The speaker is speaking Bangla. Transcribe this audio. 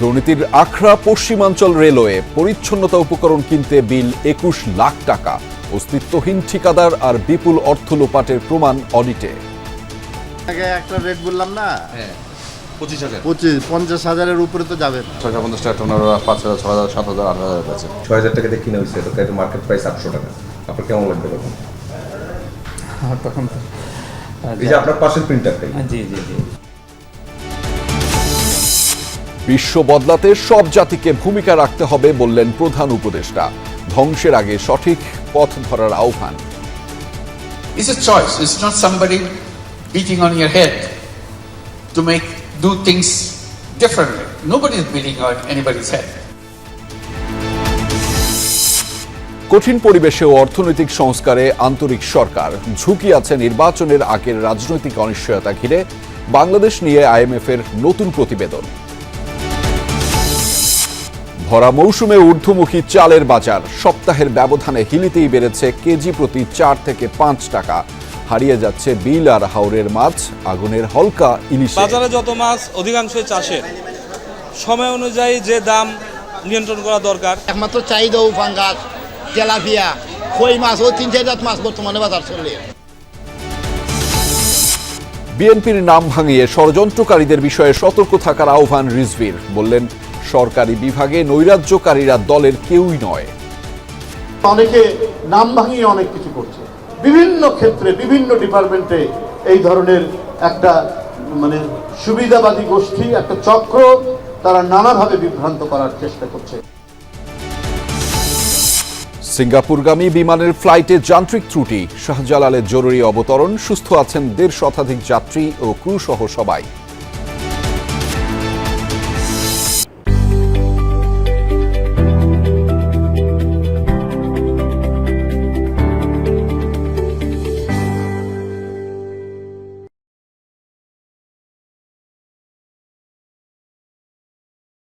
দুর্নীতির আখড়া পশ্চিমাঞ্চল রেলওয়ে পরিচ্ছন্নতা উপকরণ কিনতে বিল একুশ লাখ টাকা। অস্তিত্বহীন ঠিকাদার আর বিপুল অর্থ লোপাটের প্রমাণ অডিটে। আগে একটা রেট বললাম না? হ্যাঁ পঁচিশ হাজার। পঁচিশ পঞ্চাশ হাজারের উপরে তো যাবে ছয়শো পঞ্চাশ টাকা টোনার পাঁচ হাজার ছ হাজার সাত হাজার আট হাজার আছে ছয় হাজার টাকা দিয়ে কিনে হয়েছে এটা তো মার্কেট প্রাইস আটশো টাকা। আপনার কেমন লাগবে তখন? আপনার পাশের প্রিন্টারটাই জি জি জি। বিশ্ব বদলাতে সব জাতিকে ভূমিকা রাখতে হবে বললেন প্রধান উপদেষ্টা ধ্বংসের আগে সঠিক পথ ধরার আহ্বান It's a choice. It's not somebody beating on your head to make do things differently. Nobody is beating on anybody's head. কঠিন পরিবেশে ও অর্থনৈতিক সংস্কারে আন্তরিক সরকার ঝুঁকি আছে নির্বাচনের আগের রাজনৈতিক অনিশ্চয়তা ঘিরে বাংলাদেশ নিয়ে আইএমএফ এর নতুন প্রতিবেদন ভরা মৌসুমে ঊর্ধ্বমুখী চালের বাজার। সপ্তাহের ব্যবধানে হিলিতেই বেড়েছে কেজি প্রতি চার থেকে পাঁচ টাকা। হারিয়ে যাচ্ছে বিল আর হাওরের মাছ আগুনের হলকা ইলিশ। বাজারে যত মাছ অধিকাংশই চাষের। সময় অনুযায়ী যে দাম নিয়ন্ত্রণ করা দরকার। একমাত্র চাহিদা উপাঙ্গাস তেলাপিয়া কই মাছ ও তিন চার জাত মাছ বর্তমানে বাজার চলে বিএনপির নাম ভাঙিয়ে ষড়যন্ত্রকারীদের বিষয়ে সতর্ক থাকার আহ্বান রিজভির। বললেন সরকারি বিভাগে নৈরাজ্যকারীরা দলের কেউই নয়। অনেকে নাম ভাঙিয়ে অনেক কিছু করছে। বিভিন্ন ক্ষেত্রে বিভিন্ন ডিপার্টমেন্টে এই ধরনের একটা মানে সুবিধাবাদী গোষ্ঠী একটা চক্র তারা নানাভাবে বিভ্রান্ত করার চেষ্টা করছে। সিঙ্গাপুরগামী বিমানের ফ্লাইটে যান্ত্রিক ত্রুটি শাহজালালের জরুরি অবতরণ সুস্থ আছেন দেড় শতাধিক যাত্রী ও ক্রু সহ সবাই।